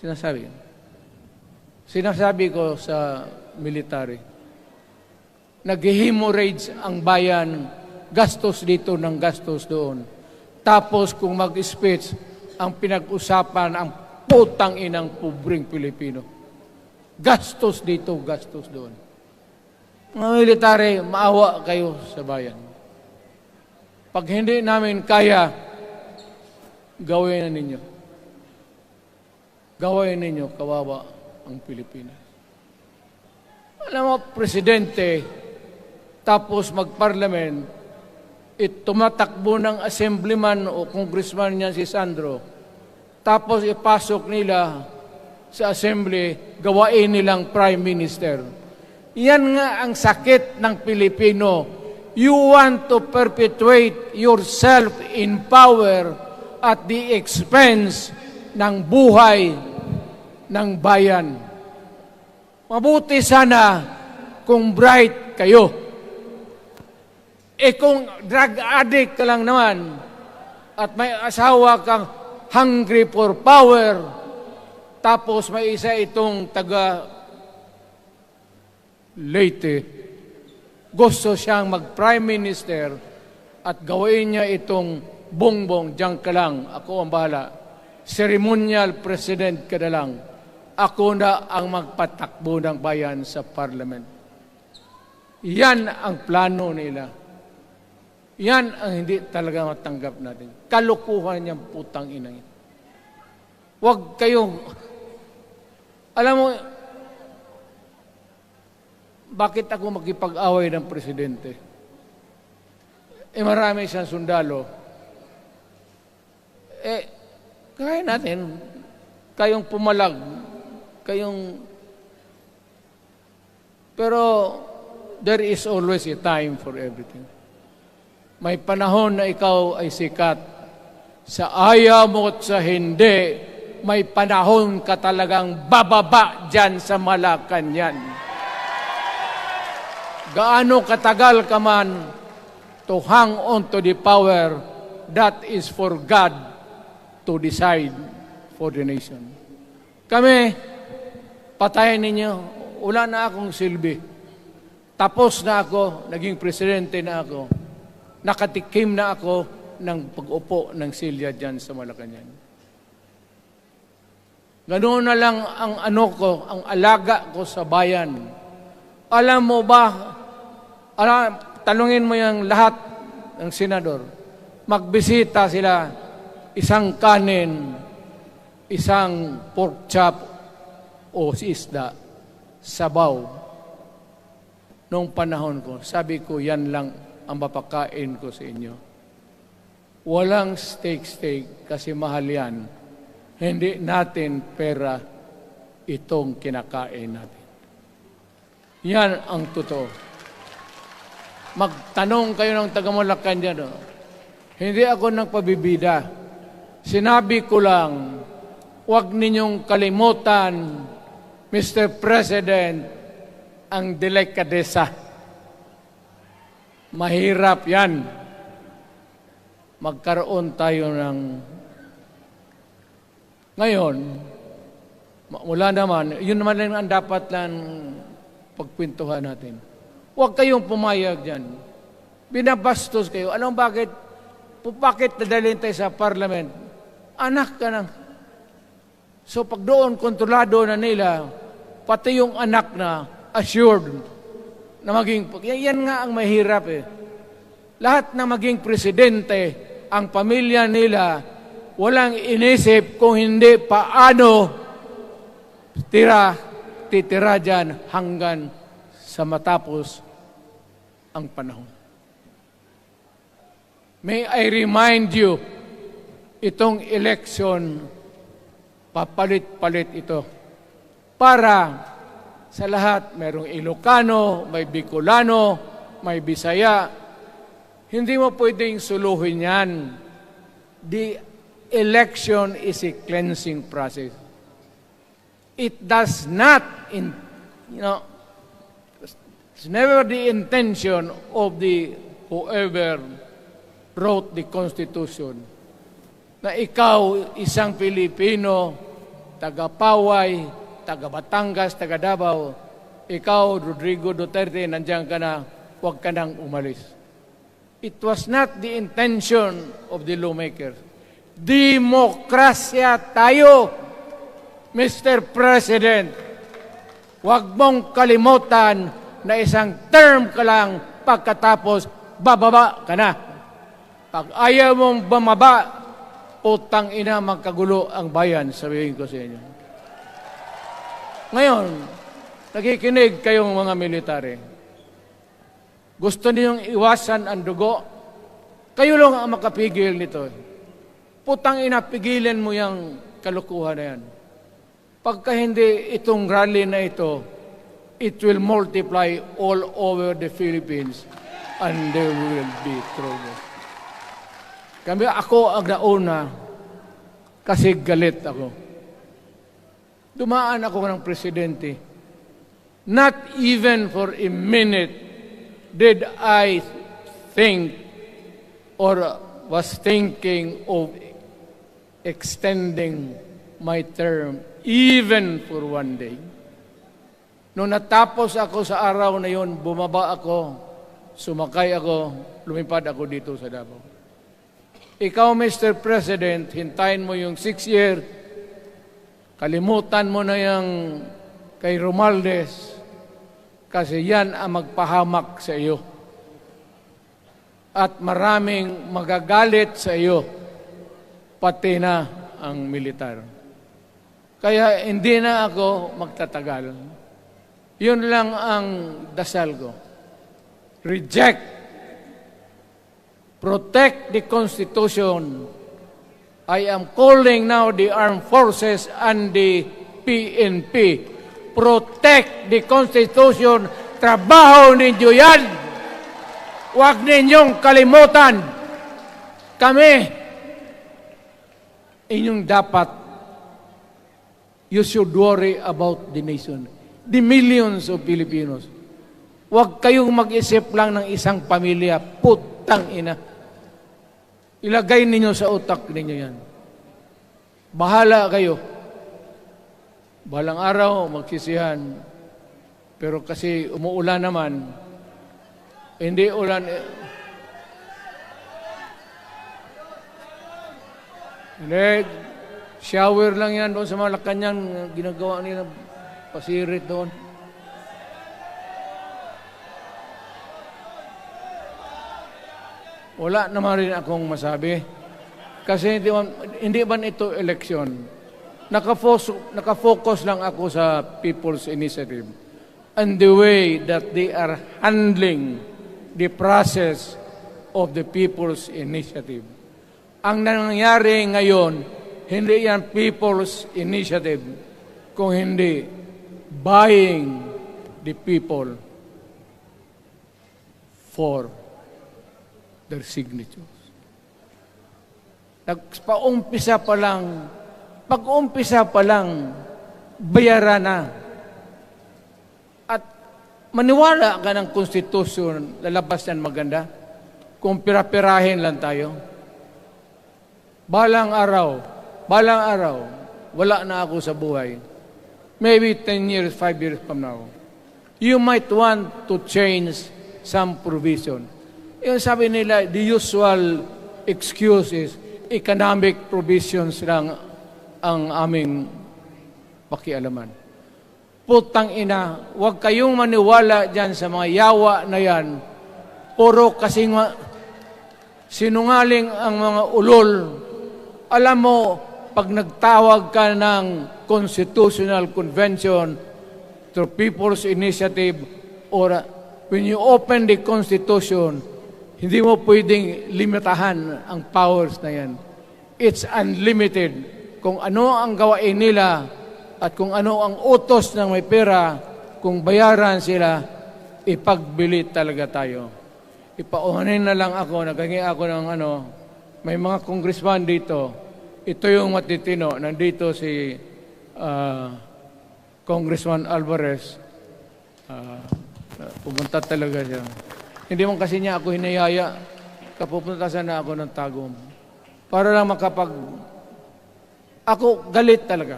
sinasabi. Sinasabi ko sa military, nag-hemorrhage ang bayan, gastos dito ng gastos doon. Tapos kung mag-speech, ang pinag-usapan ang putang inang pobreng Pilipino. Gastos dito, gastos doon. Mga military, maawa kayo sa bayan. Pag hindi namin kaya, gawin na ninyo. Gawin ninyo, kawawa ang Pilipinas. Alam mo, presidente, tapos mag-parliament, it tumatakbo ng assemblyman o congressman niya si Sandro, tapos ipasok nila sa assembly, gawain nilang prime minister. Yan nga ang sakit ng Pilipino. You want to perpetuate yourself in power at the expense ng buhay ng bayan. Mabuti sana kung bright kayo. Eh kung drug addict ka lang naman at may asawa kang hungry for power, tapos may isa itong taga Leyte, gusto siyang mag-prime minister at gawin niya itong bongbong, diyan ka lang, ako ang bahala. Ceremonial president ka na lang. Ako na ang magpatakbo ng bayan sa parliament. Yan ang plano nila. Yan ang hindi talaga matanggap natin. Kalukuhan niyang putang ina yan. Huwag kayong... Alam mo, bakit ako makipag-away ng presidente? Eh marami siyang sundalo. Eh, kaya natin, kayong pumalag, kayong... Pero there is always a time for everything. May panahon na ikaw ay sikat. Sa ayaw mo at sa hindi, may panahon ka talagang bababa dyan sa Malacanang. Gaano katagal ka man to hang on to the power, that is for God to decide for the nation. Kami, patayin ninyo, wala na akong silbi. Tapos na ako, naging presidente na ako. Nakatikim na ako ng pag-upo ng silya dyan sa Malacanang. Ganoon na lang ang ano ko, ang alaga ko sa bayan. Alam mo ba, alam, tanungin mo yung lahat ng senador. Magbisita sila, isang kanin, isang pork chop o isda, sabaw. Noong panahon ko, sabi ko, yan lang ang mapakain ko sa inyo. Walang steak-steak kasi mahal yan. Hindi natin pera itong kinakain natin. Yan ang totoo. Magtanong kayo ng taga Malacanang. No? Hindi ako nagpabibida. Sinabi ko lang, huwag ninyong kalimutan, Mr. President, ang delikadesa. Mahirap yan. Magkaroon tayo ng... Ngayon, mula naman, yun naman lang ang dapat lang pagpintuhan natin. Huwag kayong pumayag dyan. Binabastos kayo. Alam bakit? Bakit nadalhin tayo sa parliament? Anak ka ng... So pag doon, kontrolado na nila, pati yung anak na assured na maging... Yan nga ang mahirap eh. Lahat na maging presidente, ang pamilya nila, walang inisip kung hindi paano tira, titira dyan hanggang sa matapos ang panahon. May I remind you, itong election, papalit-palit ito. Para sa lahat, mayroong Ilocano, may Bicolano, may Bisaya. Hindi mo pwedeng suluhin yan. The election is a cleansing process. It does not, in, you know, it's never the intention of the whoever wrote the Constitution na ikaw isang Pilipino, taga Paway, taga Batangas, taga Davao, ikaw, Rodrigo Duterte, nandiyan ka na, huwag ka nang umalis. It was not the intention of the lawmakers. Demokrasya tayo, Mr. President. Huwag mong kalimutan na isang term ka lang pagkatapos bababa ka na. Pag ayaw mong bumaba, utang ina magkagulo ang bayan, sabihin ko sa inyo. Ngayon, nakikinig kayong mga military. Gusto ninyong iwasan ang dugo? Kayo lang ang makapigil nito. Putang ina, pigilan mo yung kalukuhan na yan. Pagka hindi itong rally na ito, it will multiply all over the Philippines and there will be trouble. Kami, ako ang nauna kasi galit ako. Dumaan ako ng presidente. Not even for a minute did I think or was thinking of extending my term even for one day. Nung natapos ako sa araw na yon, bumaba ako, sumakay ako, lumipad ako dito sa Davao. Ikaw, Mr. President, hintayin mo yung six year, kalimutan mo na yung kay Romaldes, kasi yan ang magpahamak sa iyo. At maraming magagalit sa iyo, pati na ang militar. Kaya hindi na ako magtatagal. Yun lang ang dasal ko. Reject. Protect the Constitution. I am calling now the armed forces and the PNP. Protect the Constitution. Trabaho ninyo yan. Huwag ninyong kalimutan. Kami, inyong dapat, you should worry about the nation. The millions of Filipinos. Huwag kayong mag-isip lang ng isang pamilya. Putang ina. Ilagay ninyo sa utak ninyo yan. Bahala kayo. Balang araw, magsisihan. Pero kasi umuulan naman, hindi ulan. eh. Hindi, shower lang yan doon sa Malacanang, ginagawa nila pasirit doon. Wala naman rin akong masabi. Kasi hindi man, hindi man ito eleksyon. Nakafocus, nakafocus lang ako sa People's Initiative and the way that they are handling the process of the People's Initiative. Ang nangyayari ngayon, hindi yan People's Initiative, kung hindi buying the people for their signatures. Nagpaumpisa pa lang, pag-umpisa pa lang, bayaran na. At maniwala ka ng konstitusyon, lalabas yan maganda. Kung pirapirahin lang tayo. Balang araw, balang araw, wala na ako sa buhay. Maybe 10 years, 5 years from now. You might want to change some provision. Yung sabi nila, the usual excuse is economic provisions lang ang aming pakialaman. Putang ina, huwag kayong maniwala dyan sa mga yawa na yan. Puro kasi nga sinungaling ang mga ulol. Alam mo, pag nagtawag ka ng Constitutional Convention through People's Initiative or when you open the Constitution, hindi mo pwedeng limitahan ang powers na yan. It's unlimited. Kung ano ang gawain nila at kung ano ang utos ng may pera, kung bayaran sila, ipagbili talaga tayo. Ipauhanin na lang ako, nagangi ako ng ano, may mga congressman dito. Ito yung matitino. Nandito si ah, Congressman Alvarez. Ah, pumunta talaga siya. Hindi man kasi niya ako hinayaya. Kapupunta sana ako ng tagom. para lang makapag... Ako, galit talaga.